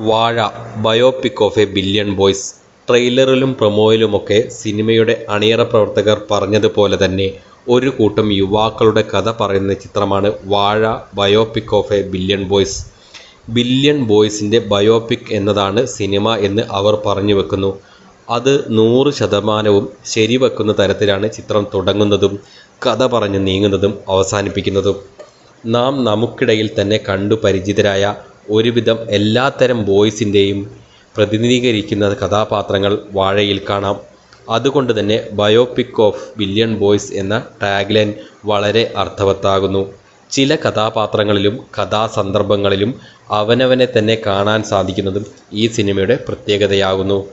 Vaazha biopic of a billion boys ട്രെയിലറിലും പ്രൊമോയിലുമൊക്കെ സിനിമയുടെ അണിയറ പ്രവർത്തകർ പറഞ്ഞതുപോലെ തന്നെ ഒരു കൂട്ടം യുവാക്കളുടെ കഥ പറയുന്ന ചിത്രമാണ് Vaazha biopic of a billion boys billion ബോയ്സിന്റെ biopic എന്നതാണ് സിനിമ എന്ന് അവർ പറഞ്ഞു വെക്കുന്നു. അത് നൂറ് ശതമാനവും ശരിവെക്കുന്ന തരത്തിലാണ് ചിത്രം തുടങ്ങുന്നതും കഥ പറഞ്ഞു നീങ്ങുന്നതും അവസാനിപ്പിക്കുന്നതും. നാം നമുക്കിടയിൽ തന്നെ കണ്ടു പരിചിതരായ ഒരുവിധം എല്ലാത്തരം ബോയ്സിന്റെയും പ്രതിനിധീകരിക്കുന്ന കഥാപാത്രങ്ങൾ വാഴയിൽ കാണാം. അതുകൊണ്ട് തന്നെ ബയോപിക് ഓഫ് ബില്യൺ ബോയ്സ് എന്ന ടാഗ്ലൈൻ വളരെ അർത്ഥവത്താകുന്നു. ചില കഥാപാത്രങ്ങളിലും കഥാസന്ദർഭങ്ങളിലും അവനവനെ തന്നെ കാണാൻ സാധിക്കുന്നതും ഈ സിനിമയുടെ പ്രത്യേകതയാകുന്നു.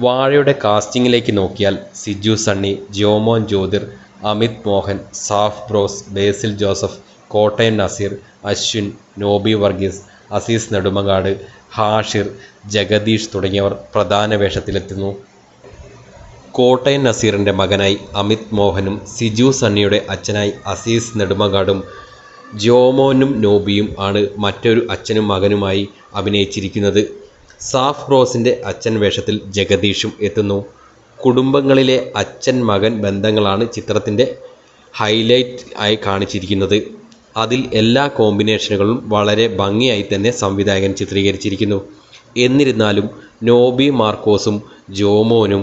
വാഴയുടെ കാസ്റ്റിംഗിലേക്ക് നോക്കിയാൽ സിജു സണ്ണി ജോമോൻ ജ്യോതിർ അമിത് മോഹൻ സാഫ് ബ്രോസ് ബേസിൽ ജോസഫ് കോട്ടയം നസീർ അശ്വിൻ നോബി വർഗീസ് അസീസ് നെടുമങ്ങാട് ഹാഷിർ ജഗദീഷ് തുടങ്ങിയവർ പ്രധാന വേഷത്തിലെത്തുന്നു. കോട്ടയം നസീറിന്റെ മകനായി അമിത് മോഹനും സിജു സണ്ണിയുടെ അച്ഛനായി അസീസ് നെടുമങ്ങാടും ജോമോനും നോബിയും ആണ് മറ്റൊരു അച്ഛനും മകനുമായി അഭിനയിച്ചിരിക്കുന്നത്. സാഫ് റോസിന്റെ അച്ഛൻ വേഷത്തിൽ ജഗദീഷും എത്തുന്നു. കുടുംബങ്ങളിലെ അച്ഛൻ മകൻ ബന്ധങ്ങളാണ് ചിത്രത്തിന്റെ ഹൈലൈറ്റ് ആയി കാണിച്ചിരിക്കുന്നത്. അതിൽ എല്ലാ കോമ്പിനേഷനുകളും വളരെ ഭംഗിയായി തന്നെ സംവിധായകൻ ചിത്രീകരിച്ചിരിക്കുന്നു. എന്നിരുന്നാലും നോബി മാർക്കോസും ജോമോനും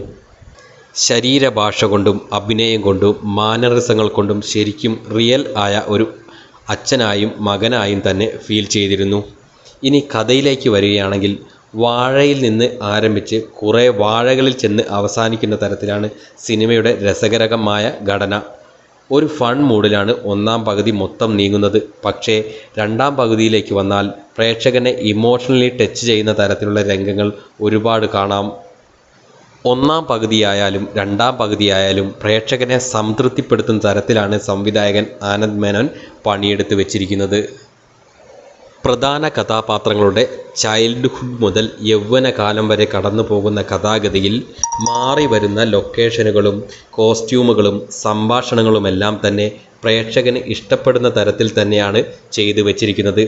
ശരീരഭാഷ കൊണ്ടും അഭിനയം കൊണ്ടും മാനറിസങ്ങൾ കൊണ്ടും ശരിക്കും റിയൽ ആയ ഒരു അച്ഛനായും മകനായും തന്നെ ഫീൽ ചെയ്തിരുന്നു. ഇനി കഥയിലേക്ക് വരികയാണെങ്കിൽ വാഴയിൽ നിന്ന് ആരംഭിച്ച് കുറേ വാഴകളിൽ ചെന്ന് അവസാനിക്കുന്ന തരത്തിലാണ് സിനിമയുടെ രസകരകമായ ഘടന. ഒരു ഫൺ മൂഡിലാണ് ഒന്നാം പകുതി മൊത്തം നീങ്ങുന്നത്. പക്ഷേ രണ്ടാം പകുതിയിലേക്ക് വന്നാൽ പ്രേക്ഷകനെ ഇമോഷണലി ടച്ച് ചെയ്യുന്ന തരത്തിലുള്ള രംഗങ്ങൾ ഒരുപാട് കാണാം. ഒന്നാം പകുതിയായാലും രണ്ടാം പകുതിയായാലും പ്രേക്ഷകനെ സംതൃപ്തിപ്പെടുത്തുന്ന തരത്തിലാണ് സംവിധായകൻ ആനന്ദ് മേനോൻ പണിയെടുത്ത് വെച്ചിരിക്കുന്നത്. പ്രധാന കഥാപാത്രങ്ങളുടെ ചൈൽഡ്ഹുഡ് മുതൽ യൗവനകാലം വരെ കടന്നു പോകുന്ന കഥാഗതിയിൽ മാറി വരുന്ന ലൊക്കേഷനുകളും കോസ്റ്റ്യൂമുകളും സംഭാഷണങ്ങളുമെല്ലാം തന്നെ പ്രേക്ഷകന് ഇഷ്ടപ്പെടുന്ന തരത്തിൽ തന്നെയാണ് ചെയ്തു വച്ചിരിക്കുന്നത്.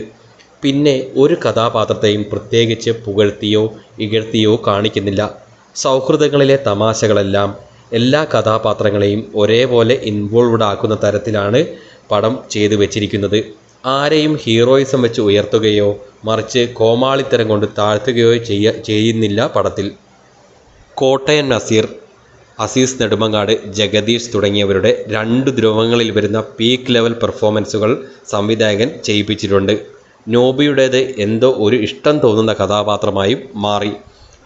പിന്നെ ഒരു കഥാപാത്രത്തെയും പ്രത്യേകിച്ച് പുകഴ്ത്തിയോ ഇകഴ്ത്തിയോ കാണിക്കുന്നില്ല. സൗഹൃദങ്ങളിലെ തമാശകളെല്ലാം എല്ലാ കഥാപാത്രങ്ങളെയും ഒരേപോലെ ഇൻവോൾവ്ഡ് ആക്കുന്ന തരത്തിലാണ് പടം ചെയ്തു വച്ചിരിക്കുന്നത്. ആരെയും ഹീറോയിസം വെച്ച് ഉയർത്തുകയോ മറിച്ച് കോമാളിത്തരം കൊണ്ട് താഴ്ത്തുകയോ ചെയ്യ ചെയ്യുന്നില്ല പടത്തിൽ. കോട്ടയം നസീർ അസീസ് നെടുമങ്ങാട് ജഗദീഷ് തുടങ്ങിയവരുടെ രണ്ട് ധ്രുവങ്ങളിൽ വരുന്ന പീക്ക് ലെവൽ പെർഫോമൻസുകൾ സംവിധായകൻ ചെയ്യിപ്പിച്ചിട്ടുണ്ട്. നോബിയുടേത് എന്തോ ഒരു ഇഷ്ടം തോന്നുന്ന കഥാപാത്രമായും മാറി.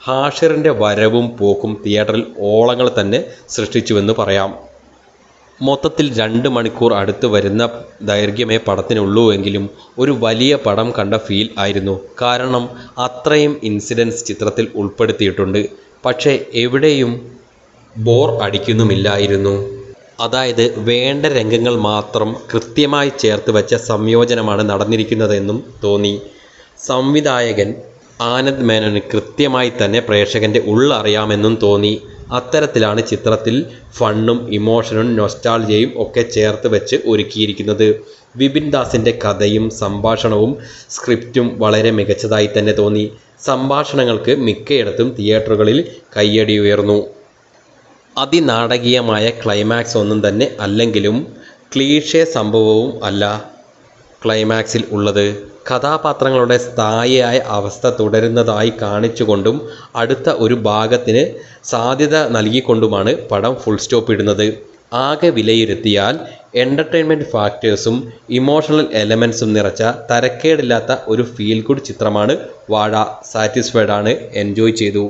ഹാഷിറിന്റെ വരവും പോക്കും തിയേറ്ററിൽ ഓളങ്ങൾ തന്നെ സൃഷ്ടിച്ചുവെന്ന് പറയാം. മൊത്തത്തിൽ രണ്ട് മണിക്കൂർ അടുത്ത് വരുന്ന ദൈർഘ്യമേ പടത്തിനുള്ളൂ എങ്കിലും ഒരു വലിയ പടം കണ്ട ഫീൽ ആയിരുന്നു. കാരണം അത്രയും ഇൻസിഡൻസ് ചിത്രത്തിൽ ഉൾപ്പെടുത്തിയിട്ടുണ്ട്. പക്ഷേ എവിടെയും ബോർ അടിക്കുന്നുമില്ലായിരുന്നു. അതായത് വേണ്ട രംഗങ്ങൾ മാത്രം കൃത്യമായി ചേർത്ത് വെച്ച സംയോജനമാണ് നടന്നിരിക്കുന്നതെന്നും തോന്നി. സംവിധായകൻ ആനന്ദ് മേനോന് കൃത്യമായി തന്നെ പ്രേക്ഷകന്റെ ഉള്ളറിയാമെന്നും തോന്നി. അത്തരത്തിലാണ് ചിത്രത്തിൽ ഫണ്ണും ഇമോഷനും നൊസ്റ്റാൾജിയയും ഒക്കെ ചേർത്ത് വെച്ച് ഒരുക്കിയിരിക്കുന്നത്. വിപിൻ ദാസിന്റെ കഥയും സംഭാഷണവും സ്ക്രിപ്റ്റും വളരെ മികച്ചതായി തന്നെ തോന്നി. സംഭാഷണങ്ങൾക്ക് മിക്കയിടത്തും തിയേറ്ററുകളിൽ കയ്യടി ഉയർന്നു. അതിനാടകീയമായ ക്ലൈമാക്സ് ഒന്നും തന്നെ അല്ലെങ്കിലും ക്ലീഷേ സംഭവവും അല്ല ക്ലൈമാക്സിൽ ഉള്ളത്. കഥാപാത്രങ്ങളുടെ സ്ഥായിയായ അവസ്ഥ തുടരുന്നതായി കാണിച്ചുകൊണ്ടും അടുത്ത ഒരു ഭാഗത്തിന് സാധ്യത നൽകിക്കൊണ്ടുമാണ് പടം ഫുൾ സ്റ്റോപ്പ് ഇടുന്നത്. ആകെ വിലയിരുത്തിയാൽ എന്റർടൈൻമെന്റ് ഫാക്ടേഴ്സും ഇമോഷണൽ എലമെൻസും നിറച്ച തരക്കേടില്ലാത്ത ഒരു ഫീൽ ഗുഡ് ചിത്രമാണ് വാഴ. സാറ്റിസ്ഫൈഡ് ആണ്. എൻജോയ് ചെയ്തു.